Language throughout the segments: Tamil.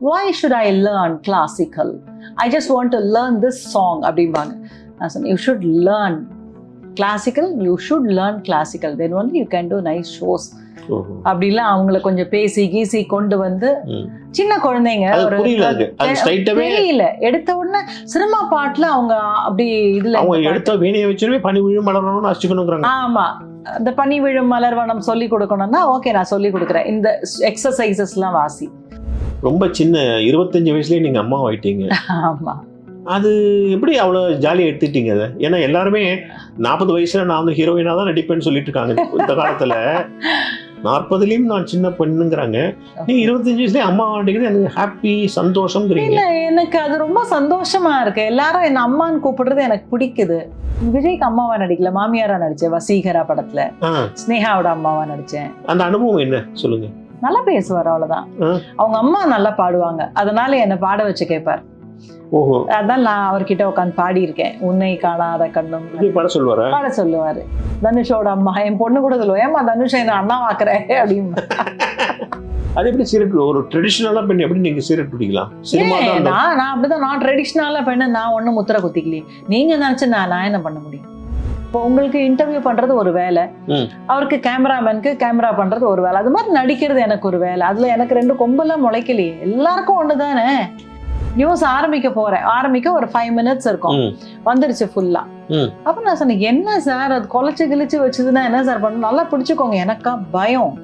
why should I learn classical? I just want to learn this song அப்படிம்பாங்க. நான் சொன்னேன் you should learn classical you should learn classical then only you can do nice shows. அப்படிலாம் அவங்கள கொஞ்சம் பேசி கீசி கொண்டு வந்து. சின்ன குழந்தைங்க ஒரு தெரியல. எடுத்த உடனே சினிமா பாட்டுல அவங்க அப்படி இதுல எடுத்த வீணையை வச்சுமே பனி விழும் மலரணும்னு அடிச்சுக்கணுங்கிறாங்க ஆமா. இந்த பனி விழும் மலர்வனம் சொல்லி கொடுக்கணும்னா ஓகே நான் சொல்லி கொடுக்குறேன். இந்த எக்ஸசைசஸ்லாம் வாசி. ரொம்ப சின்ன இருபத்தஞ்சு வயசுலயே நீங்க அம்மா ஆயிட்டீங்க. அது எப்படி அவ்வளோ ஜாலியாக எடுத்துட்டீங்க அதை? ஏன்னா எல்லாருமே நாற்பது வயசுல நான் வந்து ஹீரோயினாக தான் நடிப்பேன்னு சொல்லிட்டு இருக்காங்க இந்த காலத்துல. நாற்பதுலயும் நான் சின்ன பெண்ணுங்கிறாங்க. நீங்க இருபத்தஞ்சு வயசுலயே அம்மா ஆண்டிக்கிறது எனக்கு ஹாப்பி சந்தோஷம்ங்கிறீங்க. இல்ல எனக்கு அது ரொம்ப சந்தோஷமா இருக்கு. எல்லாரும் என்ன அம்மான்னு கூப்பிடுறது எனக்கு பிடிக்குது. விஜய்க்கு அம்மாவா நடிக்கல மாமியாரா நடிச்சேன் வசீகரா படத்துல. ஸ்னேகாவோட அம்மாவா நடிச்சேன். அந்த அனுபவம் என்ன? சொல்லுங்க. நல்லா பேசுவார் அவ்வளவுதான். அவங்க அம்மா நல்லா பாடுவாங்க. அதனால என்ன பாட வச்சு கேட்பார் ஓஹோ. அதான் நான் அவர்கிட்ட உட்காந்து பாடி இருக்கேன் உன்னை காணாத கண்ணும். பட சொல்லுவாரா? பாட சொல்லுவாரு. தனுஷோட அம்மா என் பொண்ணு கூட சொல்லுவோம் ஏமா தனுஷ் என்ன அண்ணா வாக்குறேன் அப்படின்னு. அது எப்படி சீரட் ஒரு ட்ரெடிஷ்னலா பெண் எப்படி நீங்க சீரட் பிடிக்கலாம் நான் நான் அப்படிதான் நான் ட்ரெடிஷ்னலா பெண்ணு நான் ஒண்ணும் முத்திர குத்திக்கலையே. நீங்க நினைச்சு நான் நான் என்ன பண்ண முடியும்? இப்போ உங்களுக்கு இன்டர்வியூ பண்றது ஒரு வேலை. அவருக்கு கேமராமேனுக்கு கேமரா பண்றது ஒரு வேலை. அது மாதிரி நடிக்கிறது எனக்கு ஒரு வேலை. அதுல எனக்கு ரெண்டு கொம்பெல்லாம் முளைக்கலையே. எல்லாருக்கும் ஒண்ணுதானே? நியூஸ் ஆரம்பிக்க போறேன். ஆரம்பிக்க ஒரு ஃபைவ் மினிட்ஸ் இருக்கும். வந்துருச்சு ஃபுல்லா. அப்ப நான் சொன்னேன் என்ன சார்? அது குலைச்சு கிழிச்சு வச்சதுன்னா என்ன சார் பண்ணணும்? நல்லா பிடிச்சுக்கோங்க. எனக்கா பயம்.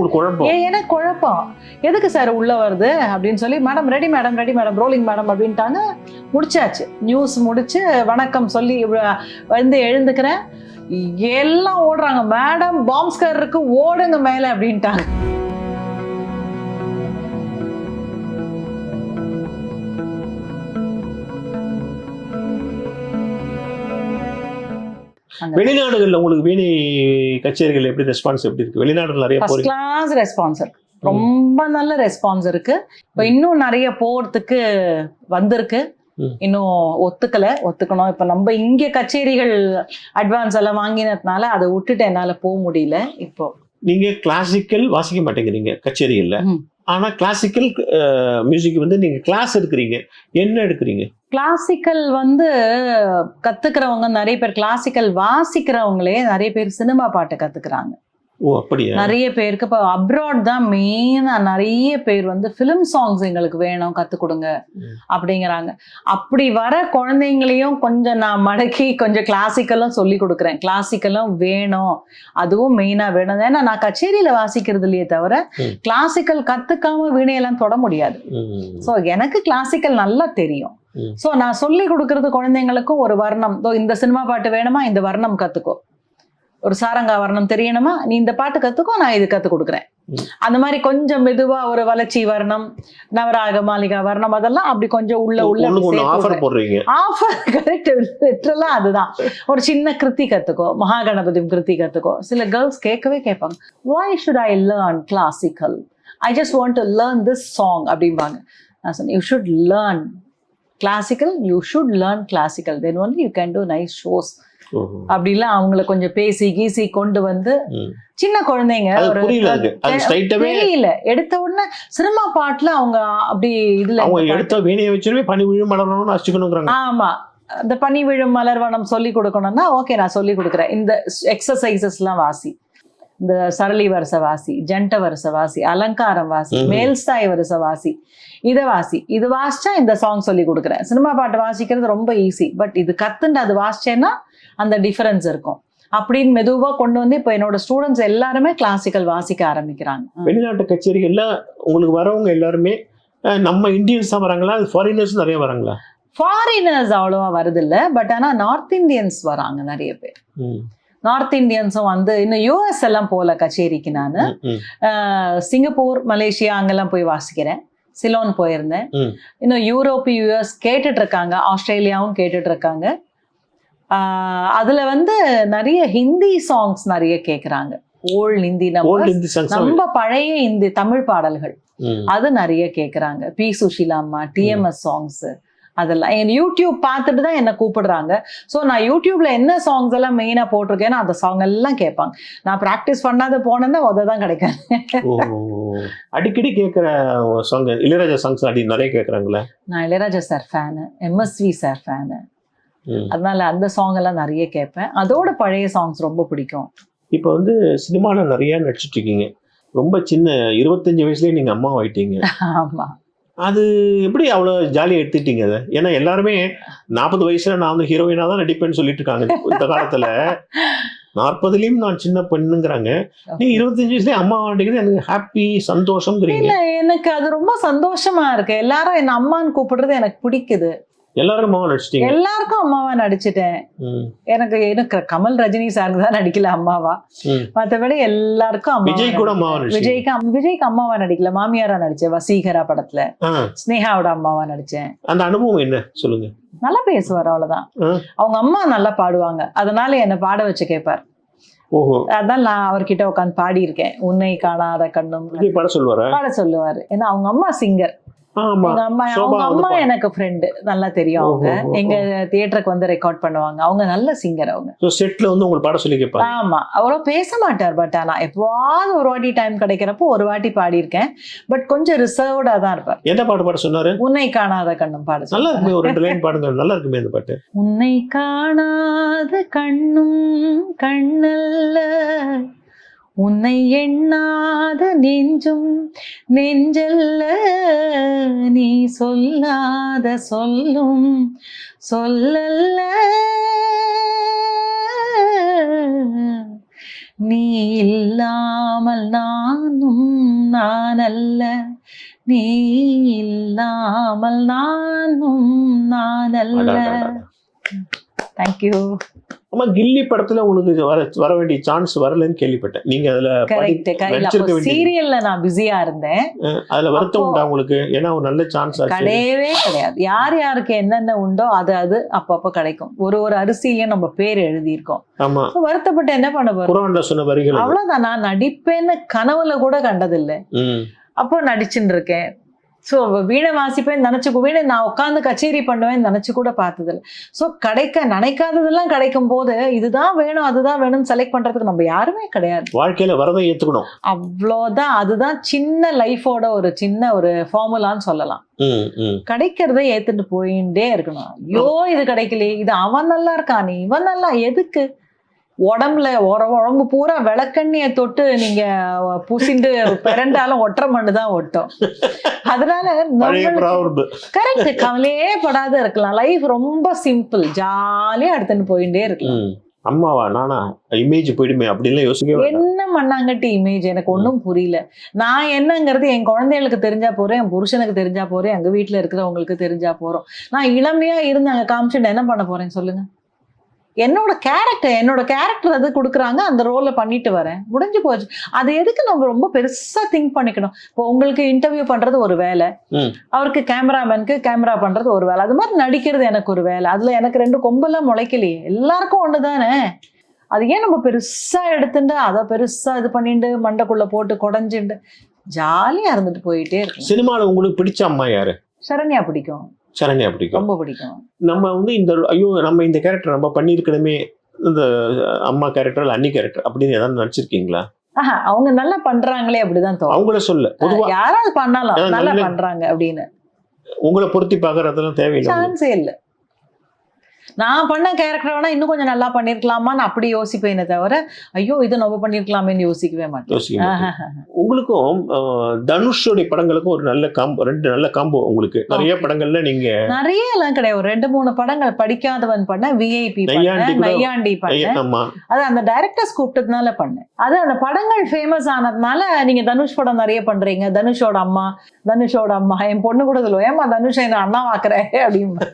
ஒரு குழப்பம்? ஏ எனக்கு குழப்பம். எதுக்கு சார் உள்ள வருது? அப்படின்னு சொல்லி madam ready madam ready madam rolling madam அப்படின்ட்டாங்க. முடிச்சாச்சு. நியூஸ் முடிச்சு வணக்கம் சொல்லி வந்து எழுந்துக்கிறேன். எல்லாம் ஓடுறாங்க. மேடம் பாம்ஸ்கர் இருக்கு. ஓடுங்க மேல அப்படின்ட்டாங்க. வெளிநாடுகள்ல உங்களுக்கு வீணை கச்சேரிகள் எப்படி ரெஸ்பான்ஸ் எப்படி இருக்கு? வெளிநாடுகள் நிறைய கிளாஸ் ரெஸ்பான்ஸ் இருக்கு. ரொம்ப நல்ல ரெஸ்பான்ஸ் இருக்கு. இப்போ இன்னும் நிறைய போறதுக்கு வந்திருக்கு. இன்னும் ஒத்துக்கல. ஒத்துக்கணும். இப்போ நம்ம இங்க கச்சேரிகள் அட்வான்ஸ் எல்லாம் வாங்கினதுனால அதை விட்டுட்டு என்னால போக முடியல. இப்போ நீங்க கிளாசிக்கல் வாசிக்க மாட்டேங்கிறீங்க கச்சேரிகள்ல. ஆனா கிளாசிக்கல் மியூசிக் வந்து நீங்க கிளாஸ் எடுக்கிறீங்க. என்ன எடுக்கிறீங்க? கிளாசிக்கல் வந்து கத்துக்கிறவங்க நிறைய பேர் கிளாசிக்கல் வாசிக்கிறவங்களே நிறைய பேர் சினிமா பாட்டு கத்துக்கிறாங்க. ஓ அப்படியா? நிறைய பேருக்கு. இப்போ அப்ராட் தான் மெயினா நிறைய பேர் வந்து ஃபிலிம் சாங்ஸ் எங்களுக்கு வேணும் கற்றுக் கொடுங்க. அப்படிங்கிறாங்க. அப்படி வர குழந்தைங்களையும் கொஞ்சம் நான் மடக்கி கொஞ்சம் கிளாசிக்கலும் சொல்லி கொடுக்குறேன். கிளாசிக்கலும் வேணும். அதுவும் மெயினாக வேணும். ஏன்னா நான் கச்சேரியில் வாசிக்கிறது இல்லையே தவிர. கிளாசிக்கல் கற்றுக்காம வீணையெல்லாம் தொட முடியாது. ஸோ எனக்கு கிளாசிக்கல் நல்லா தெரியும். ஸோ நான் சொல்லி கொடுக்கறது குழந்தைங்களுக்கும் ஒரு வர்ணம். இந்த சினிமா பாட்டு வேணுமா? இந்த வர்ணம் கற்றுக்கோ ஒரு சாரங்கா வர்ணம் தெரியணுமா? நீ இந்த பாட்டு கற்றுக்கோ நான் இது கற்றுக் கொடுக்குறேன். அந்த மாதிரி கொஞ்சம் மெதுவா ஒரு வளர்ச்சி வர்ணம் நவராக மாளிகா வர்ணம் அதெல்லாம் அப்படி கொஞ்சம் உள்ள உள்ள ஆஃபர் கரெக்ட் லிட்டரலா அதுதான். ஒரு சின்ன கிருத்தி கத்துக்கோ மகாகணபதி கிருத்தி கத்துக்கோ. சில கேர்ள்ஸ் கேட்கவே கேட்பாங்க why should I learn classical I just want to learn this song அப்படிம்பாங்க. நான் சொன்னேன் you should learn classical you should learn classical then only you can do nice shows. அப்படிலாம் அவங்கள கொஞ்சம் பேசி கீசி கொண்டு வந்து. சின்ன குழந்தைங்க தெரியல. எடுத்த உடனே சினிமா பாட்டுல அவங்க அப்படி இதுல அவங்க எடுத்த வீணையை வச்சுமே பனி விழும் மலரணும்னு அடிச்சுக்கணுங்கிறாங்க ஆமா. இந்த பனி விழும் மலர்வனம் சொல்லி கொடுக்கணும்னா ஓகே நான் சொல்லி கொடுக்குறேன். இந்த எக்ஸசைசஸ்லாம் வாசி. இந்த சரளி வரிசை வாசி ஜண்ட வரிசை வாசி அலங்காரம் வாசி. மேல்ஸ்தாய் வரிசை வாசி இதை வாசி. இது வாசிச்சா இந்த சாங் சொல்லி கொடுக்குறேன். சினிமா பாட்டு வாசிக்கிறது ரொம்ப ஈஸி பட் இது கத்துண்டு அது வாசிச்சேன்னா அந்த டிஃபரன்ஸ் இருக்கும். அப்படின்னு மெதுவா கொண்டு வந்து இப்போ என்னோட ஸ்டூடெண்ட்ஸ் எல்லாருமே கிளாசிக்கல் வாசிக்க ஆரம்பிக்கிறாங்க. வெளிநாட்டு கச்சேரிகள்ல உங்களுக்கு வரவங்க எல்லாருமே நம்ம இந்தியன்ஸ் தான் வராங்களா? ஃபாரினர்ஸ் நிறைய வராங்களா? ஃபாரினர்ஸ் அவ்வளோவா வருதில்ல. பட் ஆனா நார்த் இந்தியன்ஸ் வராங்க நிறைய பேர். நார்த் இந்தியன்ஸும் வந்து இன்னும் யூஎஸ் எல்லாம் போகல கச்சேரிக்கு நான். சிங்கப்பூர் மலேசியா அங்கெல்லாம் போய் வாசிக்கிறேன். சிலோன் போயிருந்தேன். இன்னும் யூரோப் யூஎஸ் கேட்டுட்டு இருக்காங்க. ஆஸ்திரேலியாவும் கேட்டுட்டு இருக்காங்க. அதுல வந்து நிறைய ஹிந்தி சாங்ஸ் நிறைய கேக்குறாங்க. ஓல்ட் ஹிந்தி நம்ம நம்ம பழைய ஹிந்தி தமிழ் பாடல்கள். அது நிறைய கேக்குறாங்க. பி சுஷீலா அம்மா டிஎம்எஸ் சாங்ஸ் அதெல்லாம். என் யூடியூப் பார்த்துட்டு தான் என்ன கூப்பிடுறாங்க. ஸோ நான் யூடியூப்ல என்ன சாங்ஸ் எல்லாம் மெயினா போட்டிருக்கேனோ அந்த சாங் எல்லாம் கேட்பாங்க. நான் ப்ராக்டிஸ் பண்ணாத போனேன்னா உத தான் கிடைக்கும் ஓ அடிக்கடி கேட்குற சாங் இளையராஜா சாங்ஸ் அடி நிறைய கேட்குறாங்களே நான் Ilaiyaraaja sir fan MSV sir fan அதனால அந்த சாங் எல்லாம் நிறைய கேட்பேன். அதோட பழைய சாங்ஸ் ரொம்ப பிடிக்கும். இப்போ வந்து சினிமாவில் நிறைய நடிச்சிட்டு இருக்கீங்க. ரொம்ப சின்ன இருபத்தஞ்சு வயசுலயே நீங்க அம்மா ஆயிட்டீங்க. ஆமா. அது எப்படி அவ்வளோ ஜாலியாக எடுத்துட்டீங்க அதை? ஏன்னா எல்லாருமே நாற்பது வயசுல நான் வந்து ஹீரோயினா தான் நடிப்பேன்னு சொல்லிட்டு இருக்காங்க. இந்த காலத்துல நாற்பதுலயும் நான் சின்ன பெண்ணுங்கிறாங்க. நீங்க இருபத்தஞ்சு வயசுலயே அம்மா ஆண்டிங்கிறது எனக்கு ஹாப்பி சந்தோஷம்ங்கிறீங்க. இல்ல எனக்கு அது ரொம்ப சந்தோஷமா இருக்கு. எல்லாரும் என்ன அம்மான்னு கூப்பிடுறது எனக்கு பிடிக்குது. எல்லாரும் எல்லாருக்கும் அம்மாவா நடிச்சிட்டேன். எனக்கு எனக்கு கமல் ரஜினி சாருக்கு தான் நடிக்கல அம்மாவா. ம். மத்தபடி எல்லாருக்கும் அம்மாவா விஜய் கூட விஜய்க்கு விஜய்க்கு அம்மாவா நடிக்கல. மாமியாரா நடிச்சேன். வசீகரா படத்துல. ஸ்னேகாவோட அம்மாவா நடிச்சேன். அந்த அனுபவம் என்ன? சொல்லுங்க. நல்லா பேசுவார் அவ்வளவுதான். அவங்க அம்மா நல்லா பாடுவாங்க. அதனால என்ன பாட வச்சு கேட்பார் அதான் நான் அவர்கிட்ட உட்காந்து பாடி இருக்கேன் உன்னை காணாத கண்ணும் சொல்லுவாரா? பாட சொல்லுவாரு. ஏன்னா அவங்க அம்மா சிங்கர் அம்மா அவங்க அம்மா எனக்கு ஃப்ரெண்டு நல்லா தெரியும் அவங்க. எங்க தியேட்டருக்கு வந்து ரெக்கார்ட் பண்ணுவாங்க. அவங்க நல்ல சிங்கர் அவங்க. செட்ல வந்து உங்களை பாட சொல்லி கேட்பாங்க ஆமா. அவ்வளோ பேச மாட்டார் பட் ஆனா எப்பவாவது ஒரு வாட்டி டைம் கிடைக்கிறப்போ ஒரு வாட்டி பாடியிருக்கேன். பட் கொஞ்சம் ரிசர்வ்டா தான் இருப்பார். என்ன பாட்டு பாட சொன்னாரு? உன்னை காணாத கண்ணும் பாட நல்லா. இருக்குமே ஒரு ரெண்டு லைன் பாடுங்க நல்லா இருக்குமே அந்த பாட்டு. உன்னை காணாத கண்ணும் கண்ணல்ல உன்னை எண்ணாத நெஞ்சும் நெஞ்சல்ல நீ சொல்லாத சொல்லும் சொல்லல்ல. நீ இல்லாமல் நானும் நானல்ல. நீ இல்லாமல் நானும் நானல்ல. அடடடடட. தேங்க்யூ ஆமா கில்லி படத்துல உங்களுக்கு வர வர வேண்டிய சான்ஸ் வரலன்னு கேள்விப்பட்டேன். நீங்க அதுல. சீரியல்ல நான் பிஸியா இருந்தேன். அதுல வருத்தம் உண்டா உங்களுக்கு? ஏன்னா ஒரு நல்ல சான்ஸ் கிடையவே கிடையாது. யார் யாருக்கு என்னென்ன உண்டோ அது அது அப்பப்போ கிடைக்கும். ஒரு ஒரு அரிசியிலயும் நம்ம பேர் எழுதியிருக்கோம். ஆமா. So, வருத்தப்பட்டு என்ன பண்ண குரான்ல சொன்ன வரிகள். அவ்வளவுதான். நான் நடிப்பேன்னு கனவுல கூட கண்டதில்லை. அப்போ நடிச்சுட்டு இருக்கேன். ஸோ வீணை வாசிப்பேன் நினச்சி வீணை நான் உட்காந்து கச்சேரி பண்ணுவேன் நினச்சி கூட பார்த்ததில்ல. ஸோ கிடைக்க நினைக்காததெல்லாம் கிடைக்கும் போது இதுதான் வேணும் அதுதான் வேணும்னு செலக்ட் பண்றதுக்கு நம்ம யாருமே கிடையாது. வாழ்க்கையில வரதை ஏத்துக்கணும். அவ்வளோதான். அதுதான் சின்ன லைஃபோட ஒரு சின்ன ஒரு ஃபார்முலான்னு சொல்லலாம். கிடைக்கிறத ஏத்துட்டு போயிட்டே இருக்கணும். ஐயோ இது கிடைக்கலையே. இது அவன் நல்லா இருக்கான் நீ இவன் நல்லா எதுக்கு? உடம்புல உடம்பு பூரா விளக்கண்ணிய தொட்டு நீங்க பூசிண்டு பிறண்டாலும் ஒற்றை மண்ணு தான் ஒட்டும். அதனால கரெக்ட் கவலையே படாத இருக்கலாம். லைஃப் ரொம்ப சிம்பிள் ஜாலியா எடுத்துட்டு போயிட்டே இருக்கலாம். அம்மாவா? நானா? இமேஜ் போயிடுமே. அப்படின்லாம் வேண்டாம். என்ன மண்ணாங்கட்டி இமேஜ் எனக்கு ஒன்றும் புரியல. நான் என்னங்கிறது என் குழந்தைகளுக்கு தெரிஞ்சா போறேன் என் புருஷனுக்கு தெரிஞ்சா போறேன் எங்க வீட்டுல இருக்கிறவங்களுக்கு தெரிஞ்சா போறோம். நான் இளமையா இருந்து அங்க காமிச்சுட்டு என்ன பண்ண போறேன் சொல்லுங்க. என்னோட கேரக்டர் என்னோட கேரக்டர் அது கொடுக்குறாங்க அந்த ரோலை பண்ணிட்டு வரேன். முடிஞ்சு போச்சு. அது எதுக்கு நம்ம ரொம்ப பெருசா திங்க் பண்ணிக்கணும்? இப்போ உங்களுக்கு இன்டர்வியூ பண்றது ஒரு வேலை. அவருக்கு கேமராமேனுக்கு கேமரா பண்றது ஒரு வேலை. அது மாதிரி நடிக்கிறது எனக்கு ஒரு வேலை. அதுல எனக்கு ரெண்டு கொம்பெல்லாம் முளைக்கலையே. எல்லாருக்கும் ஒண்ணுதானே? அது ஏன் நம்ம பெருசா எடுத்துட்டு அதை பெருசா இது பண்ணிட்டு மண்டைக்குள்ள போட்டு குடஞ்சிட்டு ஜாலியா இருந்துட்டு போயிட்டே இருக்கும். சினிமால உங்களுக்கு பிடிச்ச அம்மா யாரு? சரண்யா பிடிக்கும். சரண்யா பிடிக்கும். ரொம்ப பிடிக்கும். நம்ம வந்து இந்த ஐயோ நம்ம இந்த கேரக்டர் நம்ம பண்ணியிருக்கணுமே இந்த அம்மா கேரக்டர் அண்ணி கேரக்டர் அப்படின்னு ஏதாவது நடிச்சிருக்கீங்களா ஆஹா அவங்க நல்லா பண்றாங்களே அப்படிதான் தோணும். அவங்கள சொல்ல. பொதுவா யாராவது பண்ணலாம் நல்ல- பண்றாங்க அப்படின்னு. உங்களை பொருத்தி பார்க்கறதெல்லாம் தேவையில்லை. சான்ஸே இல்ல. நான் பண்ண கேரக்டர் வேணா இன்னும் கொஞ்சம் நல்லா பண்ணிருக்கலாமான்னு அப்படி யோசிப்பேனே தவிர ஐயோ இது நம்ம பண்ணிருக்கலாமேன்னு யோசிக்கவே மாட்டேன். உங்களுக்கும் தனுஷோடைய படங்களுக்கும் ஒரு நல்ல காம்போ ரெண்டு நல்ல காம்போ உங்களுக்கு. நிறைய. படங்கள்ல நீங்க நிறைய எல்லாம் கிடையாது ரெண்டு மூணு படங்கள் படிக்காதவன் பண்ண விஐபி நையாண்டி பண்ணேன் அது அந்த டைரக்டர்ஸ் கூப்பிட்டதுனால பண்ணேன். அது அந்த படங்கள் ஃபேமஸ் ஆனதுனால நீங்க தனுஷ் படம் நிறைய பண்றீங்க. தனுஷோட அம்மா தனுஷோட அம்மா என் பொண்ணு கூட சொல்லுவோம் ஏமா தனுஷ் என்ன அண்ணா வாக்குற அப்படின்னு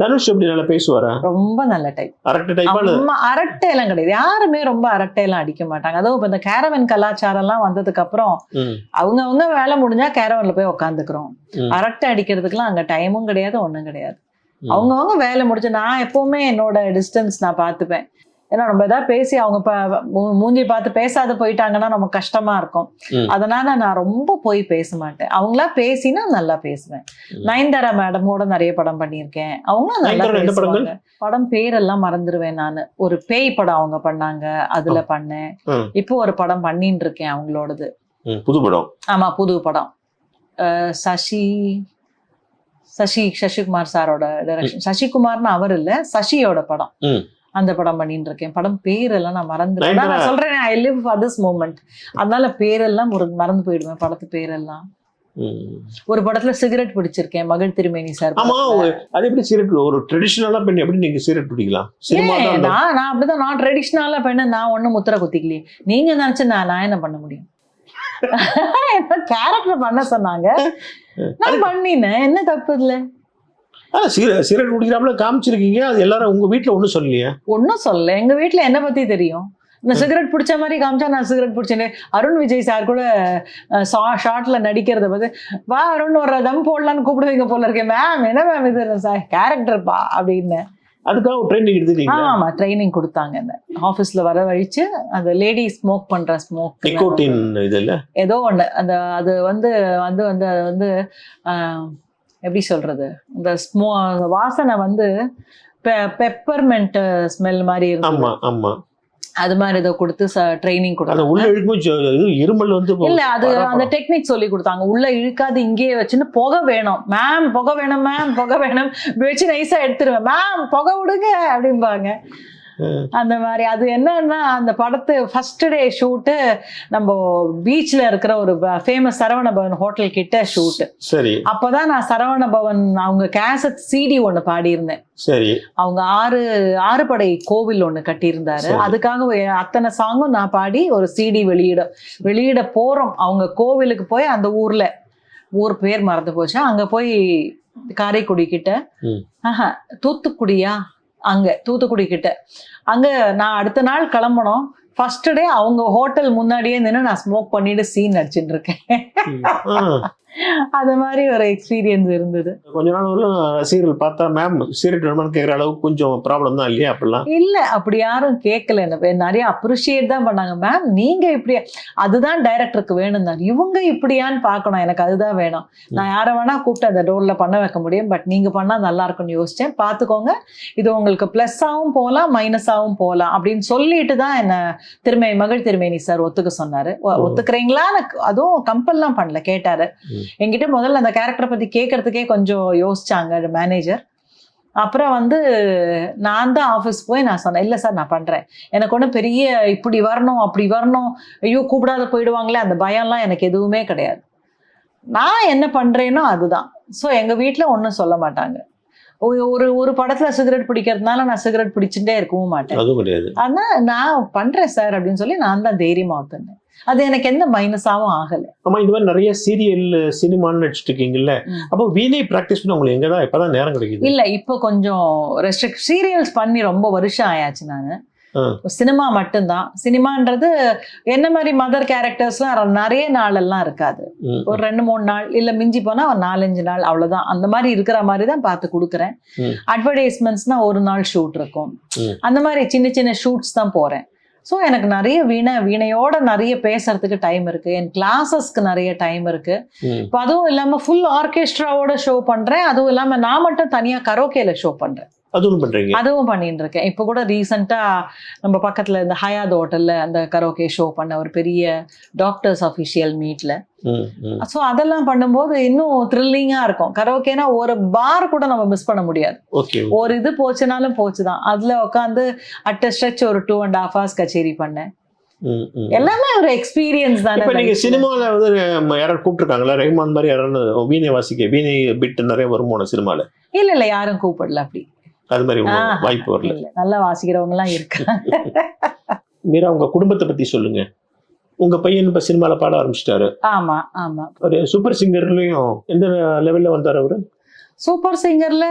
தனுஷ் எப்படி நல்லா பேசுவாரா? ரொம்ப நல்ல டைப் அரட்டை டைப்பா அம்மா அரட்டை எல்லாம் கிடையாது. யாருமே ரொம்ப அரட்டை எல்லாம் அடிக்க மாட்டாங்க. அதுவும் இப்ப இந்த கேரவன் கலாச்சாரம் எல்லாம் வந்ததுக்கு அப்புறம் அவங்க அவங்க வேலை முடிஞ்சா கேரவன்ல போய் உட்காந்துக்கிறோம். அரட்டை அடிக்கிறதுக்குலாம் அங்க டைமும் கிடையாது ஒண்ணும் கிடையாது. அவங்கவங்க வேலை முடிச்சு நான் எப்பவுமே என்னோட டிஸ்டன்ஸ் நான் பார்த்துப்பேன். ஏன்னா நம்ம ஏதாவது பேசி அவங்க மூஞ்சி பார்த்து பேசாத போயிட்டாங்கன்னா நமக்கு கஷ்டமா இருக்கும். அதனால நான் ரொம்ப போய் பேச மாட்டேன். அவங்களா பேசினா நல்லா பேசுவேன். நயன்தாரா மேடமோட நிறைய படம் பண்ணியிருக்கேன். அவங்களும் நல்லா? பேசுவாங்க. படம் பேரெல்லாம் மறந்துடுவேன் நான். ஒரு பேய் படம் அவங்க பண்ணாங்க. அதுல பண்ணேன். இப்போ ஒரு படம் பண்ணிட்டு இருக்கேன் அவங்களோடது புது படம். ஆமா புது படம். சசி சசி சசிகுமார் சாரோட டைரக்ஷன் சசிகுமார்னு அவர் இல்ல சசியோட படம். அந்த படம் பண்ணிட்டு இருக்கேன் படம் பேரெல்லாம் நான் நயன்தாரா- நான் சொல்றேன் I live for this moment அதனால பேரெல்லாம் ஒரு மறந்து போயிடுவேன் படத்து பேரெல்லாம். ஒரு படத்துல சிகரெட் பிடிச்சிருக்கேன் மகள் திருமேனி சார் ஆமா அது எப்படி சீரட் ஒரு ட்ரெடிஷனலா பண்ணி எப்படி நீங்க சீரட் பிடிக்கலாம்? நான் நான் அப்படிதான் நான் ட்ரெடிஷ்னலா பண்ண நான் ஒண்ணும் முத்திர குத்திக்கலையே. நீங்க நினைச்சு நான் நான் என்ன பண்ண முடியும்? கேரக்டர் பண்ண சொன்னாங்க? நான் பண்ணினேன் என்ன தப்பு இல்ல ஆனா சீர சீரட் குடிக்கிறாப்புல காமிச்சிருக்கீங்க. அது எல்லாரும் உங்க வீட்ல ஒண்ணும் சொல்லலையா? ஒன்றும் சொல்லல. எங்க வீட்ல என்ன பத்தி தெரியும்? நான் சிகரெட் பிடிச்ச மாதிரி காமிச்சா நான் சிகரெட் பிடிச்சேன். அருண் விஜய் சார் கூட ஷார்ட்ல நடிக்கிறத பார்த்து வா அருண் ஒரு தம் போடலான்னு கூப்பிடுவீங்க போல இருக்கேன் மேம் என்ன மேம் இது? சார் கேரக்டர்ப்பா அப்படின்னு. அதுக்காக ட்ரைனிங் எடுத்துட்டீங்க ஆமா ட்ரைனிங் கொடுத்தாங்க இந்த ஆஃபீஸ்ல வர வழிச்சு அந்த லேடி ஸ்மோக் பண்ற ஸ்மோக் நிக்கோட்டின் இது இல்ல? ஏதோ ஒண்ணு. அந்த அது வந்து வந்து வந்து அது வந்து எப்படி சொல்றது? இந்த ஸ்மோ வாசனை வந்து பெப்பர்மெண்ட் ஸ்மெல் மாதிரி ஆமா இருக்கும் ஆமா. அது மாதிரி இதை கொடுத்து ட்ரைனிங் கொடுத்தாங்க. உள்ள இழுக்கும் இருமல் வந்து இல்ல அது. அந்த டெக்னிக் சொல்லி கொடுத்தாங்க. உள்ள இழுக்காது இங்கேயே வச்சுன்னு புகை வேணும். மேம் புகை வேணும் மேம் புகை வேணும். வச்சு நைஸா எடுத்துருவேன். மேம் புகை விடுங்க அப்படிம்பாங்க. அந்த மாதிரி. அது என்னன்னா அந்த படத்து ஃபர்ஸ்ட் டே ஷூட்டு நம்ம பீச்ல இருக்கிற ஒரு ஃபேமஸ் சரவண பவன் ஹோட்டல் கிட்ட ஷூட் சரி. அப்பதான் நான் சரவண பவன் அவங்க கேசட் சிடி ஒன்னு பாடியிருந்தேன். சரி. அவங்க ஆறு ஆறு படை கோவில் ஒன்று கட்டியிருந்தாரு. அதுக்காக அத்தனை சாங்கும் நான் பாடி ஒரு சிடி வெளியிட வெளியிட போறோம். அவங்க கோவிலுக்கு போய் அந்த ஊர்ல ஊர் பேர் மறந்து போச்சு. அங்க போய் காரைக்குடி கிட்ட. ஆஹா தூத்துக்குடியா? அங்க தூத்துக்குடி கிட்ட. அங்க நான் அடுத்த நாள் கிளம்பணும் ஃபர்ஸ்ட் டே அவங்க ஹோட்டல் முன்னாடியே நின்று நான் ஸ்மோக் பண்ணிட்டு சீன் நடிச்சுட்டு இருக்கேன். அது மாதிரி ஒரு எக்ஸ்பீரியன்ஸ் இருந்தது. கொஞ்ச நாள் ரசிகர்கள் பார்த்தா மேம் சீரட் வேணுமான்னு கேட்குற அளவுக்கு கொஞ்சம் ப்ராப்ளம் தான் இல்லையா அப்படிலாம் இல்ல அப்படி யாரும் கேட்கல என்ன நிறைய அப்ரிஷியேட் தான் பண்ணாங்க. மேம் நீங்க இப்படி அதுதான் டைரக்டருக்கு வேணும் தான். இவங்க இப்படியான்னு பார்க்கணும். எனக்கு அதுதான் வேணும். நான் யாரை வேணா கூப்பிட்டு அந்த டோர்ல பண்ண வைக்க முடியும். பட் நீங்க பண்ணா நல்லா இருக்கும்னு யோசிச்சேன். பார்த்துக்கோங்க. இது உங்களுக்கு பிளஸ்ஸாவும் போகலாம் மைனஸாவும் போகலாம் அப்படின்னு சொல்லிட்டு தான் என்ன திருமை மகள் திருமேனி சார் ஒத்துக்க சொன்னாரு. ஒ- ஓ. ஒத்துக்கிறீங்களான்னு அதுவும் கம்பல்லாம் பண்ணல. கேட்டாரு. என்கிட்ட முதல்ல அந்த கேரக்டரை பத்தி கேட்கறதுக்கே கொஞ்சம் யோசிச்சாங்க மேனேஜர் அப்புறம் வந்து நான் தான் ஆஃபீஸ் போய் நான் சொன்னேன் இல்லை சார் நான் பண்ணுறேன் எனக்கு ஒன்றும் பெரிய இப்படி வரணும் அப்படி வரணும். ஐயோ கூப்பிடாத போயிடுவாங்களே அந்த பயம்லாம் எனக்கு எதுவுமே கிடையாது. நான் என்ன பண்ணுறேனோ அதுதான். ஸோ எங்கள் வீட்டில் ஒன்றும் சொல்ல மாட்டாங்க. ஒரு- ஒரு படத்தில் சிகரெட் பிடிக்கிறதுனால நான் சிகரெட் பிடிச்சுட்டே இருக்கவும் மாட்டேன். அதுவும் கிடையாது. ஆனா நான் பண்றேன் சார் அப்படின்னு சொல்லி நான் தான் தைரியமா ஒத்துனேன். அது எனக்கு எந்த மைனஸாவும் ஆகல ஆமா இந்த மாதிரி நிறைய சீரியல் சினிமான்னு நடிச்சிட்டு இருக்கீங்கல்ல. அப்போ வீணை ப்ராக்டிஸ் பண்ண உங்களுக்கு எங்கதான் எப்பதான் நேரம் கிடைக்குது இல்ல இப்போ கொஞ்சம் ரெஸ்ட்ரிக்ட் சீரியல்ஸ் பண்ணி ரொம்ப வருஷம் ஆயாச்சு நான். சினிமா மட்டும்தான் சினிமான்றது என்ன மாதிரி மதர் கேரக்டர்ஸ்லாம் நிறைய நாள் எல்லாம் இருக்காது. ஒரு ரெண்டு மூணு நாள் இல்ல மிஞ்சி போனா ஒரு நாலஞ்சு நாள் அவ்வளவுதான் அந்த மாதிரி இருக்கிற மாதிரி தான் பார்த்து கொடுக்குறேன். அட்வர்டைஸ்மெண்ட்ஸ்னா ஒரு நாள் ஷூட் இருக்கும். அந்த மாதிரி சின்ன சின்ன ஷூட்ஸ் தான் போறேன் ஸோ எனக்கு நிறைய வீணை வீணையோட நிறைய பேசுறதுக்கு டைம் இருக்கு. என் கிளாஸஸ்க்கு நிறைய டைம் இருக்கு. இப்போ அதுவும் இல்லாம ஃபுல் ஆர்கெஸ்ட்ராவோட ஷோ பண்றேன். அதுவும் இல்லாம நான் மட்டும் தனியா கரோக்கேல ஷோ பண்றேன். அதுவும் பண்றீங்க? அதுவும் பண்ணிட்டு இருக்கேன் இப்போ கூட ரீசெண்டா நம்ம பக்கத்துல இந்த ஹயாத் ஹோட்டல்ல அந்த கரோக்கே ஷோ பண்ண ஒரு பெரிய டாக்டர்ஸ் அஃபிஷியல் மீட்ல. ஸோ அதெல்லாம் பண்ணும்போது இன்னும் த்ரில்லிங்கா இருக்கும். கரோக்கேனா ஒரு பார் கூட நம்ம மிஸ் பண்ண முடியாது. ஒரு இது போச்சுனாலும் போச்சுதான். அதுல உட்காந்து அட்ட ஸ்ட்ரெச் ஒரு டூ அண்ட் ஹாஃப் ஹவர்ஸ் கச்சேரி பண்ணேன். எல்லாமே ஒரு எக்ஸ்பீரியன்ஸ் தானே இப்ப நீங்க life ல. சினிமால வந்து யாராவது கூப்பிட்டுருக்காங்களா? ரஹ்மான் மாதிரி யாராவது வீணை வாசிக்க வீணை பிட் நிறைய வருமான சினிமால? இல்ல இல்ல யாரும் கூப்பிடல அப்படி. அது மாதிரி. வாய்ப்பு வரல. நல்லா வாசிக்கிறவங்க எல்லாம் இருக்காங்க. மீரா உங்க குடும்பத்தை பத்தி சொல்லுங்க. உங்க பையன் இப்ப சினிமால பாட ஆரம்பிச்சிட்டாரு. ஆமா ஆமா. ஒரு சூப்பர் சிங்கர்லயும் எந்த லெவல்ல வந்தார் அவரு? சூப்பர் சிங்கர்ல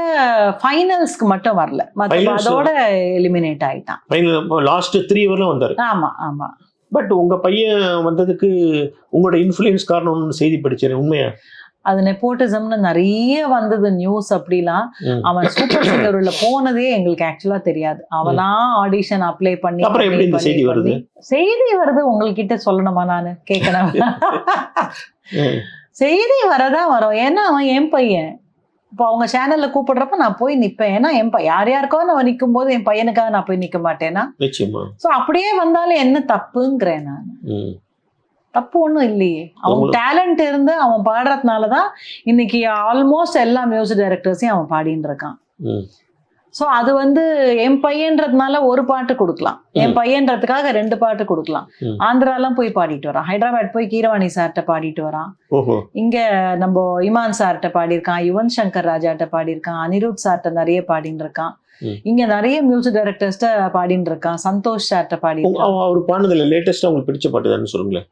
ஃபைனல்ஸ்க்கு மட்டும் வரல. அதோட எலிமினேட் ஆயிட்டான். லாஸ்ட் த்ரீ வரலாம் வந்தாரு. ஆமா ஆமா. பட் உங்க பையன் வந்ததுக்கு உங்களோட இன்ஃப்ளூயன்ஸ் காரணம் செய்தி படிச்சேன் உண்மையா? அது நெப்போட்டிசம்னு நிறைய வந்தது நியூஸ் அப்படிலாம். அவன் சூப்பர் சிங்கர் உள்ள போனதே எங்களுக்கு ஆக்சுவலா தெரியாது. அவனா ஆடிஷன் அப்ளை பண்ணி செய்தி வருது? செய்தி வருது. உங்ககிட்ட சொல்லணுமா நானு? கேட்கணும். செய்தி வரதான் வரும். ஏன்னா அவன் என் பையன். இப்போ அவங்க சேனல்ல கூப்பிடுறப்ப நான் போய் நிப்பேன். ஏன்னா என் பையன் யார் யாருக்கோ நான் நிற்கும் போது என் பையனுக்காக நான் போய் நிக்க மாட்டேன்னா ஸோ அப்படியே வந்தாலும் என்ன தப்புங்கிறேன் நான். தப்பு ஒன்றும் இல்லையே. அவன் டேலண்ட் இருந்து அவன் பாடுறதுனால தான் இன்னைக்கு ஆல்மோஸ்ட் எல்லா மியூசிக் டைரக்டர்ஸையும் அவன் பாடின்னு இருக்கான். ஸோ அது வந்து என் பையன்றதுனால ஒரு பாட்டு கொடுக்கலாம். என். பையன்றதுக்காக ரெண்டு பாட்டு கொடுக்கலாம். ஆந்திராலாம் போய் பாடிட்டு வரான். ஹைதராபாத் போய் கீரவாணி சார்கிட்ட பாடிட்டு வரான். இங்க நம்ம இமான் சார்கிட்ட பாடியிருக்கான் யுவன் சங்கர் ராஜாட்ட பாடியிருக்கான் அனிருத் சார்கிட்ட நிறைய பாடின்னு இருக்கான். இங்க நிறைய மியூசிக் டைரக்டர்ஸ்ட பாடின்னு இருக்கான். சந்தோஷ் சார்கிட்ட அவ- அவர் பாடுனதுல லேட்டஸ்டா உங்களுக்கு பிடிச்ச பாட்டு தானே சொல்லுங்களேன்.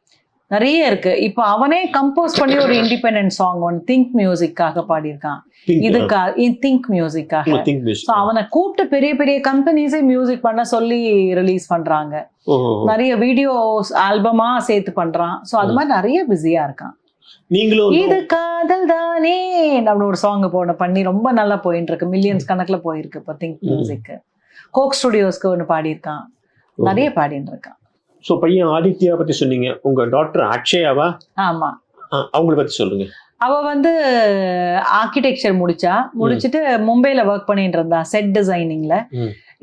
நிறைய இருக்கு. இப்போ அவனே கம்போஸ் பண்ணி ஒரு இண்டிபெண்டன்ட் சாங் ஒன் திங்க் மியூசிக்காக பாடியிருக்கான். Pink, இதுக்கா திங்க் மியூசிக்காக உங்க think music. ஸோ அவனை கூப்பிட்டு பெரிய பெரிய கம்பெனிஸே மியூசிக் பண்ண சொல்லி ரிலீஸ் பண்றாங்க. நிறைய வீடியோஸ் ஆல்பமா சேர்த்து பண்றான். ஸோ அது மாதிரி நிறைய பிஸியா இருக்கான். நீங்களும் இது காதல் தானே ஒரு சாங் போன பண்ணி ரொம்ப நல்லா போயிட்டு இருக்கு மில்லியன்ஸ் கணக்குல போயிருக்கு இப்போ திங்க். மியூசிக் கோக் ஸ்டுடியோஸ்க்கு ஒன்று பாடியிருக்கான். நிறைய பாடின்னு இருக்கான் சோ பையன் ஆதித்யா பத்தி சொன்னீங்க. உங்க டாக்டர் அக்ஷயாவா? ஆமா. அவங்கள பத்தி சொல்லுங்க. அவ வந்து ஆர்கிடெக்சர் முடிச்சா. முடிச்சுட்டு மும்பைல ஒர்க் பண்ணிட்டு இருந்தா செட் டிசைனிங்ல.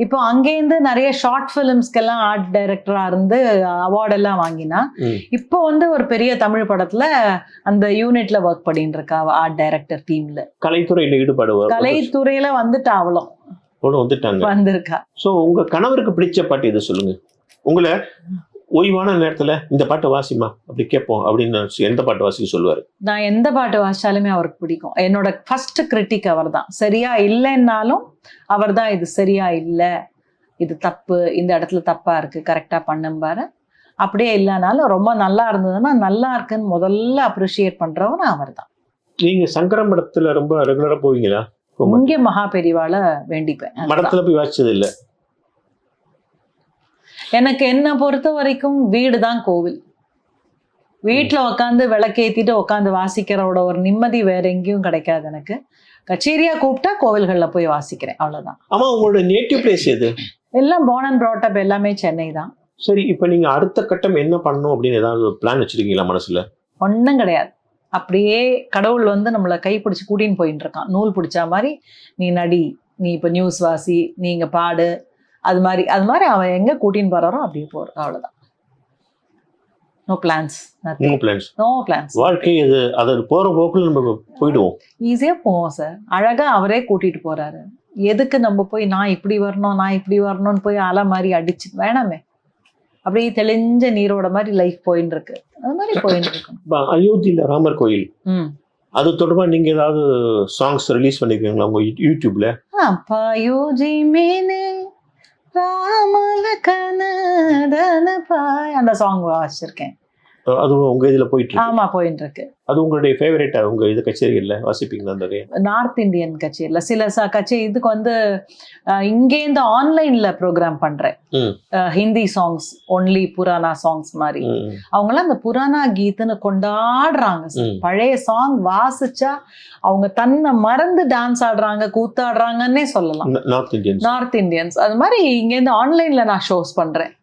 இப்போ அங்கேருந்து நிறைய ஷார்ட் ஃபிலிம்ஸ்க்கெல்லாம் ஆர்ட் டைரக்டரா இருந்து அவார்ட் எல்லாம் வாங்கினா. இப்போ வந்து ஒரு பெரிய தமிழ் படத்துல அந்த யூனிட்ல ஒர்க் பண்ணிட்டு இருக்கா ஆர்ட் டைரக்டர் டீம்ல கலைத்துறையில ஈடுபாடு. கலைத்துறையில வந்துட்டா அவளும். வந்துட்டாங்க. வந்திருக்கா. சோ உங்க கணவருக்கு பிடிச்ச பாட்டு எது சொல்லுங்க? உங்களை ஓய்வான நேரத்துல இந்த பாட்டை வாசிமா அப்படி கேட்போம் அப்படின்னு எந்த பாட்டு வாசிக்க சொல்லுவாரு? நான் எந்த பாட்டு வாசிச்சாலுமே அவருக்கு பிடிக்கும். என்னோட ஃபர்ஸ்ட் கிரிட்டிக் அவர் தான் சரியா இல்லைன்னாலும் அவர் தான் இது சரியா இல்லை இது தப்பு இந்த இடத்துல தப்பா இருக்கு கரெக்டா பண்ணும்பாரு அப்படியே இல்லைனாலும் ரொம்ப நல்லா இருந்ததுன்னா நல்லா இருக்குன்னு முதல்ல அப்ரிஷியேட் பண்றவர் அவர் தான் நீங்க சங்கர மடத்துல ரொம்ப ரெகுலரா போவீங்களா? இங்கே மகா பெரிவாள வேண்டிப்பேன். மடத்துல போய் வாசிச்சது இல்ல? எனக்கு என்ன பொறுத்த வரைக்கும் வீடு தான் கோவில். வீட்டில் உட்காந்து விளக்கேத்திட்டு உட்காந்து வாசிக்கிறோட ஒரு நிம்மதி வேற எங்கேயும் கிடைக்காது எனக்கு. கச்சேரியா கூப்பிட்டா கோவில்களில் போய் வாசிக்கிறேன் அவ்வளவுதான். ஆமா உங்களோட நேட்டிவ் பிளேஸ் எது? எல்லாம் and brought up எல்லாமே சென்னை தான். சரி இப்ப நீங்க அடுத்த கட்டம் என்ன பண்ணணும் அப்படின்னு ஏதாவது பிளான் வச்சிருக்கீங்களா மனசுல? ஒன்றும் கிடையாது. அப்படியே கடவுள் வந்து நம்மளை கை பிடிச்சி கூட்டின்னு போயின்னு இருக்கான். நூல் பிடிச்ச மாதிரி நீ நடி நீ இப்போ நியூஸ் வாசி நீ இங்க பாடு அது மாதிரி அது மாதிரி அவன் எங்க கூட்டின்னு போறாரோ அப்படியே போற அவ்வளவுதான் நோ பிளான்ஸ் உங்க பிளான்ஸ் நோ பிளான்ஸ் வாழ்க்கை இது அது போற போக்குல நம்ம போயிடுவோம் ஈஸியா போவோம் சார் அழகா அவரே கூட்டிட்டு போறாரு எதுக்கு நம்ம போய் நான் இப்படி வரணும் நான் இப்படி வரணும்னு போய் அலை மாதிரி அடிச்சு வேணாமே அப்படியே தெளிஞ்ச நீரோட மாதிரி லைஃப் போயின்னு இருக்கு அது மாதிரி போயின்னு இப்ப அயோத்தியில ராமர் கோயில் அது தொடர்பா நீங்க ஏதாவது சாங்ஸ் ரிலீஸ் பண்ணிருக்கீங்களா உங்க யூ- யூடியூப்ல மேனே ராமல கனதன பாய் அந்த சாங் வாசிச்சிருக்கேன் அது உங்க இதுல போயிட்டு ஆமா போயின்னு இருக்கு. அது உங்களுடைய ஃபேவரேட்டா உங்க இது கச்சேரிகள்ல வாசிப்பீங்களா நிறைய நார்த் இந்தியன் கச்சேரியில் சில ச கச்சேரி இதுக்கு வந்து இங்கேருந்து ஆன்லைன்ல ப்ரோக்ராம் பண்றேன். ஹிந்தி சாங்ஸ் ஒன்லி புராணா சாங்ஸ் மாதிரி. அவங்களாம் அந்த புராணா கீத்துன்னு கொண்டாடுறாங்க. பழைய சாங் வாசிச்சா அவங்க தன்னை மறந்து டான்ஸ் ஆடுறாங்க கூத்தாடுறாங்கன்னே சொல்லலாம். நார்த் இந்தியன்ஸ் நார்த் இந்தியன்ஸ் அது மாதிரி இங்கேருந்து ஆன்லைன்ல நான் ஷோஸ் பண்றேன்.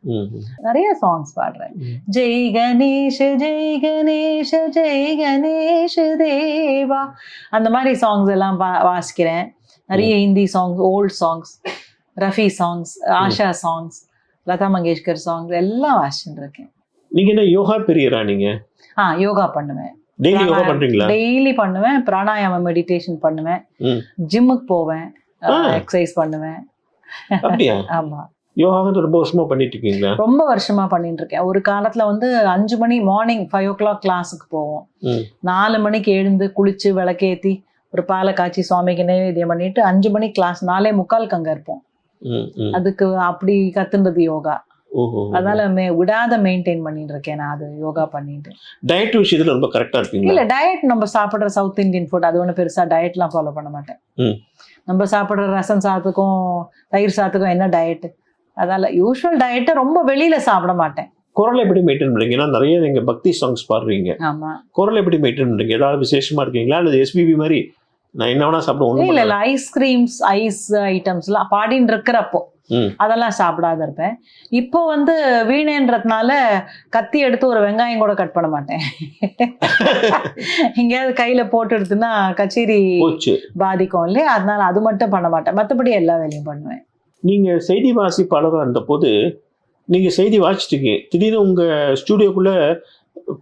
நிறைய சாங்ஸ் பாடுறேன். ஜெய் கணேஷ் ஜெய் கணேஷ் ஜெய் கணேஷ். தேவா. அந்த மாதிரி சாங்ஸ் எல்லாம் வாசிக்கிறேன். நிறைய Hindi songs old songs Rafi songs Asha songs Lata Mangeshkar songs எல்லாம் வாசிச்சுட்டு இருக்கேன். நீங்க என்ன யோகா பிரியரா நீங்க? ஆ யோகா பண்ணுவேன். டெய்லி யோகா பண்றீங்களா? டெய்லி பண்ணுவேன். பிராணாயாம மெடிடேஷன் பண்ணுவேன். ஜிம்முக்கு போவேன். எக்ஸசைஸ் பண்ணுவேன். ஆமா. யோகா வந்து ரொம்ப வருஷமா பண்ணிட்டு இருக்கீங்களா ரொம்ப வருஷமா பண்ணிட்டு இருக்கேன் ஒரு காலத்துல வந்து அஞ்சு மணி மார்னிங் ஃபைவ் ஓ கிளாக் கிளாஸுக்கு போவோம். நாலு மணிக்கு எழுந்து குளிச்சு விளக்கேத்தி ஒரு பாலை காய்ச்சி சுவாமிக்கு நைவேத்தியம் பண்ணிட்டு அஞ்சு மணி கிளாஸ் நாலே முக்காலுக்கு அங்க இருப்போம். அதுக்கு அப்படி கத்துனது யோகா. அதனால மே விடாத மெயின்டைன் பண்ணிட்டு இருக்கேன் நான் அது யோகா பண்ணிட்டு. டயட் விஷயத்துல ரொம்ப கரெக்டா இருப்பீங்களா? இல்ல டயட் நம்ம சாப்பிடுற சவுத் இந்தியன் ஃபுட் அது ஒன்றும் பெருசா டயட்லாம் ஃபாலோ பண்ண மாட்டேன். நம்ம சாப்பிடுற ரசம் சாதத்துக்கும் தயிர் சாதத்துக்கும் என்ன டயட் அதனால யூஸ்வல் டயட்டை ரொம்ப வெளியில சாப்பிட மாட்டேன். குரல் எப்படி மெயின்டைன் பண்றீங்க? ஏன்னா நிறைய நீங்க பக்தி சாங்ஸ் பாடுறீங்க. ஆமா. குரல் எப்படி மெயின்டைன் பண்றீங்க? ஏதாவது விசேஷமா இருக்கீங்களா? அல்லது எஸ்பிபி மாதிரி? நான் என்ன வேணா சாப்பிட இல்ல இல்ல ஐஸ்கிரீம்ஸ் ஐஸ் ஐட்டம்ஸ்லாம் பாடின்னு இருக்கிறப்போ. அதெல்லாம் சாப்பிடாத இருப்பேன். இப்போ வந்து வீணேன்றதுனால கத்தி எடுத்து ஒரு வெங்காயம் கூட கட் பண்ண மாட்டேன். எங்கேயாவது கையில போட்டு எடுத்துன்னா கச்சேரி பாதிக்கும் இல்லையா? அதனால அது மட்டும் பண்ண மாட்டேன். மற்றபடி எல்லா வேலையும் பண்ணுவேன். நீங்க செய்தி வாசிப்பாளராக இருந்த போது நீங்க செய்தி வாசிச்சிட்டீங்க. திடீர்னு உங்க ஸ்டுடியோக்குள்ள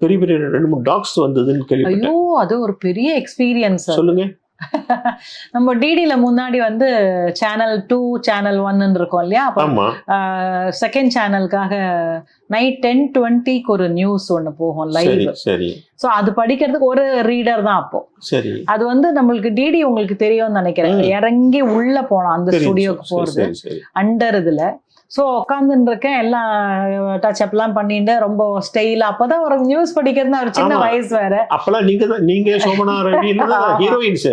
பெரிய பெரிய ரெண்டு மூணு டாக்ஸ் வந்ததுன்னு கேள்விப்பட்டேன். ஐயோ அது ஒரு பெரிய எக்ஸ்பீரியன்ஸ் சொல்லுங்க. நம்ம டிடில முன்னாடி வந்து சேனல் டூ சேனல் ஒன்னு இருக்கோம் இல்லையா? செகண்ட் சேனலுக்காக நைட் டென் டுவெண்ட்டிக்கு ஒரு நியூஸ் ஒன்று போகும் லைவ் சரி. ஸோ அது படிக்கிறதுக்கு ஒரு ரீடர் தான் அப்போ. சரி. அது வந்து நம்மளுக்கு டிடி உங்களுக்கு தெரியும்னு நினைக்கிறேன். இறங்கி உள்ள போனோம் அந்த ஸ்டுடியோக்கு போறது. அண்டர் இதுல. ஸோ உட்காந்துட்டு இருக்கேன் எல்லாம் டச் அப்லாம் பண்ணிட்டு ரொம்ப ஸ்டைலா அப்பதான் ஒரு நியூஸ் படிக்கிறது ஒரு சின்ன. வயசு வேற. அப்பெல்லாம் நீங்க தான் நீங்க சோமனா ரவி ஹீரோயின்ஸ்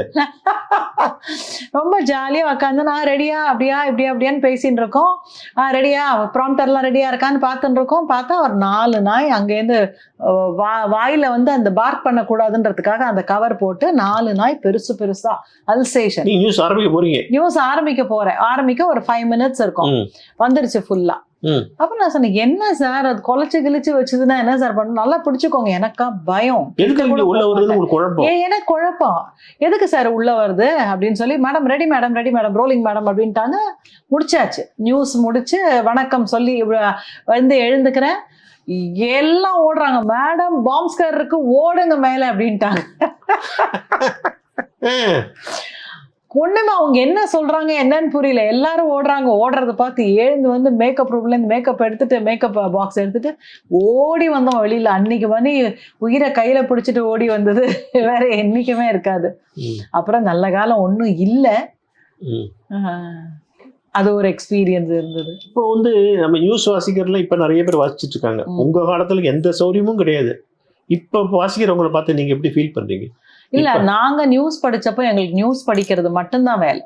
ரொம்ப ஜாலியா உட்காந்து நான் ரெடியா அப்படியா இப்படியா அப்படியான்னு பேசிட்டு இருக்கோம் ரெடியா ப்ராம்ப்டர்லாம் ரெடியா இருக்கான்னு பார்த்துட்டு இருக்கோம் பார்த்தா ஒரு நாலு நாய் அங்கேருந்து வா வாயில வந்து அந்த பார்க் பண்ணக்கூடாதுன்றதுக்காக அந்த கவர் போட்டு நாலு நாய் பெருசு பெருசா அல்சேஷன் நியூஸ் ஆரம்பிக்க போறீங்க. நியூஸ் ஆரம்பிக்க போறேன். ஆரம்பிக்க ஒரு ஃபைவ் மினிட்ஸ் இருக்கும். ம். வந்துருச்சு ஃபுல்லா. அப்ப நான் சொன்னேன் என்ன சார்? அது குலைச்சு கிழிச்சு வச்சதுன்னா என்ன சார் பண்ணணும்? நல்லா பிடிச்சுக்கோங்க. எனக்கா பயம். உங்களுக்கு குழப்பம்? எதுக்கு சார் உள்ள வருது? அப்படின்னு சொல்லி madam ready madam ready madam rolling madam அப்படின்ட்டாங்க. முடிச்சாச்சு. நியூஸ் முடிச்சு வணக்கம் சொல்லி வந்து எழுந்துக்கிறேன். எல்லாம் ஓடுறாங்க. மேடம் பாம்ஸ்கர் இருக்கு. ஓடுங்க மேல அப்படின்ட்டாங்க. ஒண்ணுமே அவங்க என்ன சொல்றாங்க என்னன்னு புரியல. எல்லாரும் ஓடுறாங்க. ஓடுறத பார்த்து எழுந்து வந்து மேக்கப் ரூம்ல இருந்து மேக்கப் எடுத்துட்டு மேக்கப் பாக்ஸ் எடுத்துட்டு ஓடி வந்தோம் வெளியில. அன்னைக்கு மணி உயிரை கையில பிடிச்சிட்டு ஓடி வந்தது. வேற என்னைக்குமே இருக்காது. அப்புறம் நல்ல காலம் ஒன்றும் இல்லை. அது ஒரு எக்ஸ்பீரியன்ஸ் இருந்தது. இப்போ வந்து நம்ம நியூஸ் வாசிக்கிறதுல இப்ப நிறைய பேர் வாசிச்சிட்டு இருக்காங்க. உங்க காலத்துல எந்த சௌரியமும் கிடையாது. இப்ப வாசிக்கிறவங்களை பார்த்து நீங்க எப்படி ஃபீல் பண்றீங்க? இல்ல நாங்க நியூஸ் படிச்சப்போ எங்களுக்கு நியூஸ் படிக்கிறது மட்டும்தான் வேலை.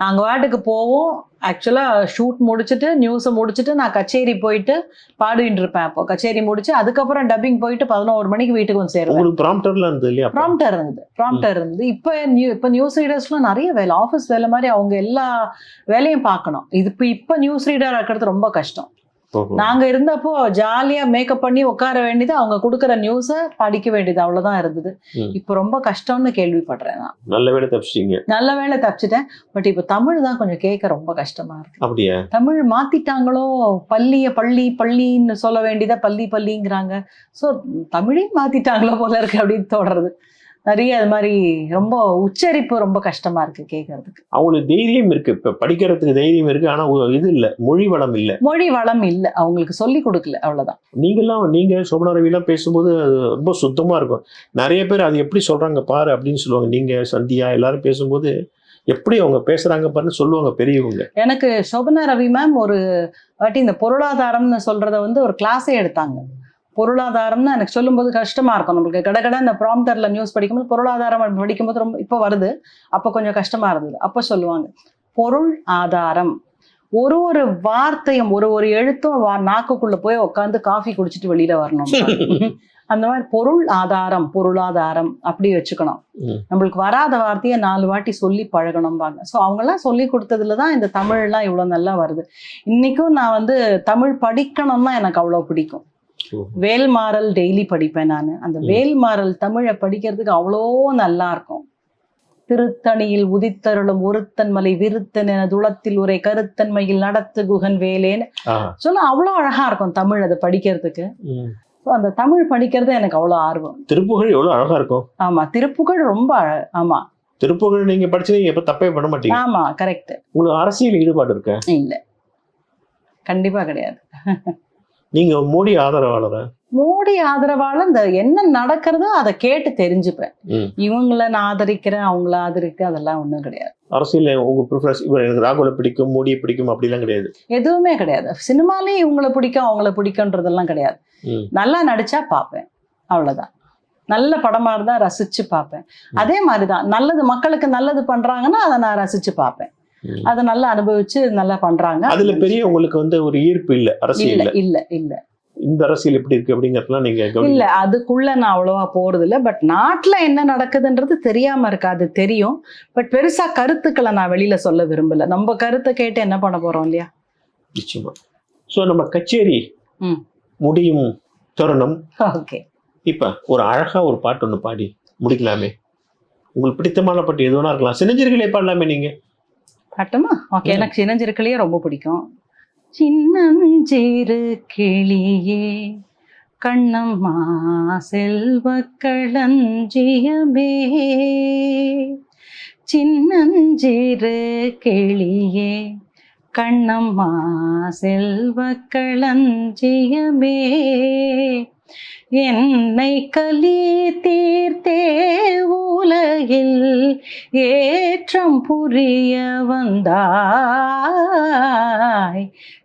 நாங்க வாட்டுக்கு போவோம். ஆக்சுவலா ஷூட் முடிச்சுட்டு நியூஸை முடிச்சுட்டு நான் கச்சேரி போயிட்டு பாடிட்டு இருப்பேன் அப்போ. கச்சேரி முடிச்சு அதுக்கப்புறம் டப்பிங் போயிட்டு பதினோரு மணிக்கு வீட்டுக்கு வந்து சேருவேன். உங்களுக்கு ப்ராம்ப்டர்லாம் இருந்தது இல்லையா? ப்ராம்ப்டர் இருந்தது. ப்ராம்ப்டர் இருந்தது. இப்போ நியூ இப்போ நியூஸ் ரீடர்ஸ்லாம் நிறைய வேலை. ஆஃபீஸ் வேலை மாதிரி அவங்க எல்லா வேலையும் பார்க்கணும். இது இப்போ இப்போ நியூஸ் ரீடர் இருக்கிறது ரொம்ப கஷ்டம். நாங்க இருந்தப்போ ஜாலியா மேக்கப் பண்ணி உட்கார வேண்டியது அவங்க கொடுக்குற நியூஸை படிக்க வேண்டியது அவ்வளவுதான் இருந்தது. இப்போ ரொம்ப கஷ்டம்னு கேள்விப்படுறேன் நான். நல்ல வேலை தப்பிச்சிட்டீங்க. நல்ல வேளை தப்பிச்சிட்டேன். பட் இப்போ தமிழ் தான் கொஞ்சம் கேட்க ரொம்ப கஷ்டமா இருக்கு. அப்படியா? தமிழ் மாத்திட்டாங்களோ? பள்ளிய பள்ளி பள்ளின்னு சொல்ல வேண்டியதா பள்ளி பள்ளிங்கிறாங்க. ஸோ தமிழையும் மாத்திட்டாங்களோ போல இருக்கு அப்படின்னு தோடுறது நிறைய அது மாதிரி ரொம்ப உச்சரிப்பு ரொம்ப கஷ்டமா இருக்கு கேட்கறதுக்கு அவங்களுக்கு தைரியம் இருக்கு. இப்ப படிக்கிறதுக்கு தைரியம் இருக்கு. ஆனா இது இல்ல. மொழி வளம் இல்ல. மொழி வளம் இல்லை. அவங்களுக்கு சொல்லி கொடுக்கல. அவ்வளவுதான். நீங்கெல்லாம் நீங்க சோமனா ரவிலாம் பேசும்போது ரொம்ப சுத்தமா இருக்கும். நிறைய பேர் அது எப்படி சொல்றாங்க பாரு அப்படின்னு சொல்லுவாங்க. நீங்க சந்தியா எல்லாரும் பேசும்போது எப்படி அவங்க பேசுறாங்க பாருன்னு சொல்லுவாங்க பெரியவங்க. எனக்கு சோபனா ரவி மேம் ஒரு வாட்டி இந்த பொருளாதாரம்னு சொல்றத வந்து ஒரு கிளாஸே எடுத்தாங்க. பொருளாதாரம்னு எனக்கு சொல்லும்போது கஷ்டமா இருக்கும் நம்மளுக்கு. கடகட இந்த ப்ராம்டர்ல நியூஸ் படிக்கும்போது பொருளாதாரம் படிக்கும்போது ரொம்ப இப்போ வருது. அப்போ கொஞ்சம் கஷ்டமா இருந்தது. அப்போ சொல்லுவாங்க பொருள் ஆதாரம். ஒரு ஒரு வார்த்தையும் ஒரு ஒரு எழுத்தும் நாக்குக்குள்ள போய் உட்காந்து காஃபி குடிச்சிட்டு வெளியில வரணும். அந்த மாதிரி பொருள் ஆதாரம் பொருளாதாரம் அப்படி வச்சுக்கணும். நம்மளுக்கு வராத வார்த்தையை நாலு வாட்டி சொல்லி பழகணும்பாங்க. ஸோ அவங்கெல்லாம் சொல்லி கொடுத்ததுல தான் இந்த தமிழ்லாம் இவ்வளோ நல்லா வருது. இன்னைக்கும் நான் வந்து தமிழ் படிக்கணும்னா எனக்கு அவ்வளோ பிடிக்கும். வேல்மாறல் டெய்லி படிப்பேன் நான். அந்த. வேல்மாறல் தமிழை படிக்கிறதுக்கு அவ்வளோ நல்லா இருக்கும் திருத்தணியில் உதித்தருளும் ஒருத்தன் மலை விருத்தன் என துளத்தில் உரை கருத்தன்மையில் நடத்து குகன் வேலேன்னு. சொல்ல அவ்வளோ அழகா இருக்கும் தமிழ் அதை படிக்கிறதுக்கு. அந்த தமிழ் படிக்கிறது எனக்கு அவ்வளோ ஆர்வம். திருப்புகழ் எவ்வளவு அழகா இருக்கும்? ஆமா திருப்புகழ் ரொம்ப அழ ஆமா. திருப்புகழ் நீங்க படிச்சு நீங்க எப்ப தப்பே பண்ண மாட்டீங்க? ஆமா கரெக்ட் உங்களுக்கு அரசியல் ஈடுபாடு இருக்க? இல்ல. கண்டிப்பா கிடையாது. நீங்க மோடி ஆதரவாளரா? மோடி ஆதரவால இந்த என்ன நடக்கிறதோ அதை கேட்டு தெரிஞ்சுப்பேன். இவங்கள நான் ஆதரிக்கிறேன் அவங்கள ஆதரிக்கிறேன் அதெல்லாம் ஒண்ணும் கிடையாது. அரசியல் உங்க ப்ரிஃபரன்ஸ் இவர் எனக்கு ராகுல பிடிக்கும் மோடியை பிடிக்கும் அப்படிலாம் கிடையாது. எதுவுமே கிடையாது. சினிமாலே இவங்கள பிடிக்கும் அவங்கள பிடிக்கும்ன்றதெல்லாம் கிடையாது. நல்லா நடிச்சா பார்ப்பேன். அவ்வளவுதான். நல்ல படமா இருந்தா ரசிச்சு பார்ப்பேன். அதே மாதிரிதான் நல்லது மக்களுக்கு நல்லது பண்றாங்கன்னா அதை நான் ரசிச்சு பார்ப்பேன். அதை நல்லா அனுபவிச்சு நல்லா பண்றாங்க. அதுல பெரிய உங்களுக்கு வந்து ஒரு ஈர்ப்பு இல்ல அரசியல்ல? இல்ல இல்ல இந்த அரசியல் எப்படி இருக்கு அப்படிங்கறதெல்லாம் நீங்க இல்ல அதுக்குள்ள நான் அவ்வளவா போறது இல்ல பட் நாட்டுல என்ன நடக்குதுன்றது தெரியாம இருக்காது தெரியும். பட் பெருசா கருத்துக்களை நான் வெளியில சொல்ல விரும்பல. நம்ம கருத்தை கேட்டு என்ன பண்ண போறோம் இல்லையா? நிச்சயமா. ஸோ நம்ம கச்சேரி. முடியும் தருணம். ஓகே. இப்ப ஒரு அழகா ஒரு பாட்டு ஒன்று பாடி முடிக்கலாமே. உங்களுக்கு பிடித்தமான பாட்டு எது வேணா இருக்கலாம். சின்னஞ்சிறுகளே பாடலாமே நீங்க. பாட்டுமா ஓகே. எனக்கு சின்னஞ்சிறுக்கிளியே ரொம்ப பிடிக்கும். சின்னஞ்சிறு கிளியே கண்ணம்மா செல்வ களஞ்சியமே சின்னஞ்சிறு கிளியே கண்ணம்மா செல்வ களஞ்சியமே என்னை கலி தீர்த்தே உலகில் ஏற்றம் புரிய வந்தாய்.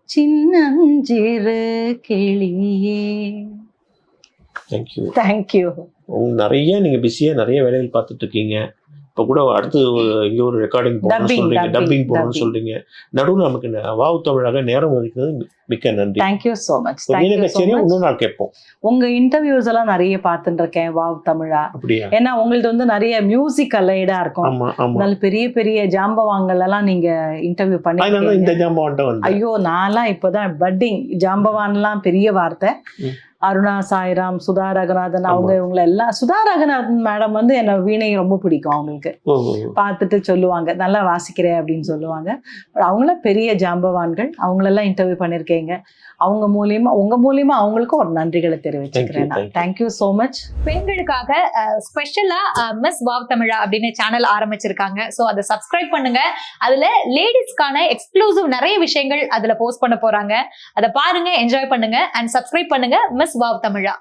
சின்னஞ்சிறு கிளியே. தேங்க்யூ தேங்க்யூ நிறைய நீங்க பிஸியா நிறைய வேலைகள் பார்த்துட்டு இருக்கீங்க. இப்போ கூட அடுத்து இங்க ஒரு ரெக்கார்டிங் போகணும்னு சொல்றீங்க. டப்பிங் போகணும்னு. சொல்றீங்க. நடுவில் நமக்கு வாவு தமிழாக நேரம் ஒதுக்கிறது மிக்க நன்றி. தேங்க்யூ ஸோ மச் மச் இன்னொரு நாள் கேட்போம். உங்க இன்டர்வியூஸ் எல்லாம் நிறைய பார்த்துட்டு இருக்கேன் வாவ் தமிழா. அப்படியா? ஏன்னா உங்களது வந்து நிறைய மியூசிக் அலைடா இருக்கும். அதனால பெரிய பெரிய ஜாம்பவான்கள் எல்லாம் நீங்க இன்டர்வியூ பண்ணி இந்த ஜாம்பவான்ட்ட வந்து ஐயோ நான்லாம் இப்போதான் பட்டிங் ஜாம்பவான்லாம் பெரிய வார்த்தை. அருணா சாய்ராம் சுதா ரகுநாதன் அவங்க ஆமா. இவங்க எல்லாம் சுதா ரகுநாதன் மேடம் வந்து என்ன வீணை ரொம்ப பிடிக்கும் அவங்களுக்கு. பார்த்துட்டு சொல்லுவாங்க நல்லா வாசிக்கிறேன் அப்படின்னு சொல்லுவாங்க அவங்களாம் பெரிய ஜாம்பவான்கள் அவங்களெல்லாம் இன்டர்வியூ பண்ணியிருக்கீங்க அவங்க மூலியமா உங்க மூலியமா அவங்களுக்கும் ஒரு நன்றிகளை தெரிவிச்சுக்கிறேன் thank you. Thank you so much பெண்களுக்காக ஸ்பெஷலா மிஸ் வாவ் தமிழா அப்படின்னு சேனல் ஆரம்பிச்சிருக்காங்க. ஸோ அதை சப்ஸ்கிரைப் பண்ணுங்க. அதுல லேடிஸ்க்கான எக்ஸ்க்ளூசிவ் நிறைய விஷயங்கள் அதுல போஸ்ட் பண்ண போறாங்க. அதை பாருங்க என்ஜாய் பண்ணுங்க. அண்ட் சப்ஸ்கிரைப் பண்ணுங்க மிஸ் வாவ் தமிழா